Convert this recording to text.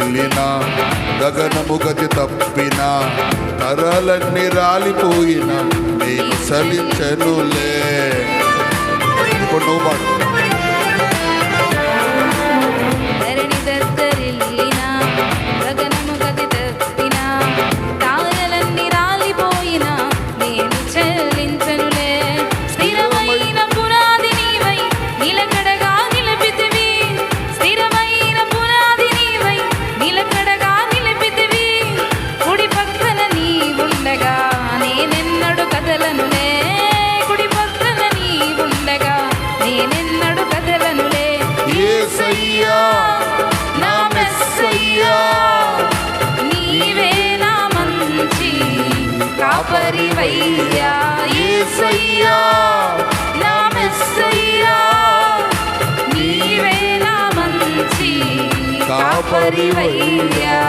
వెళ్ళినా గగనము గతి తప్పిన తరాలన్నీ రాలిపోయినా నేను సలించనులే. ఇప్పుడు నువ్వు నేనెన్నడు కదలనులే యేసయ్యా నా మెస్సయ్యా నీవే నా మంచి కాపరివయ్యా. యేసయ్యా నా మెస్సయ్యా నీవే నా మంచి కాపరివయ్యా.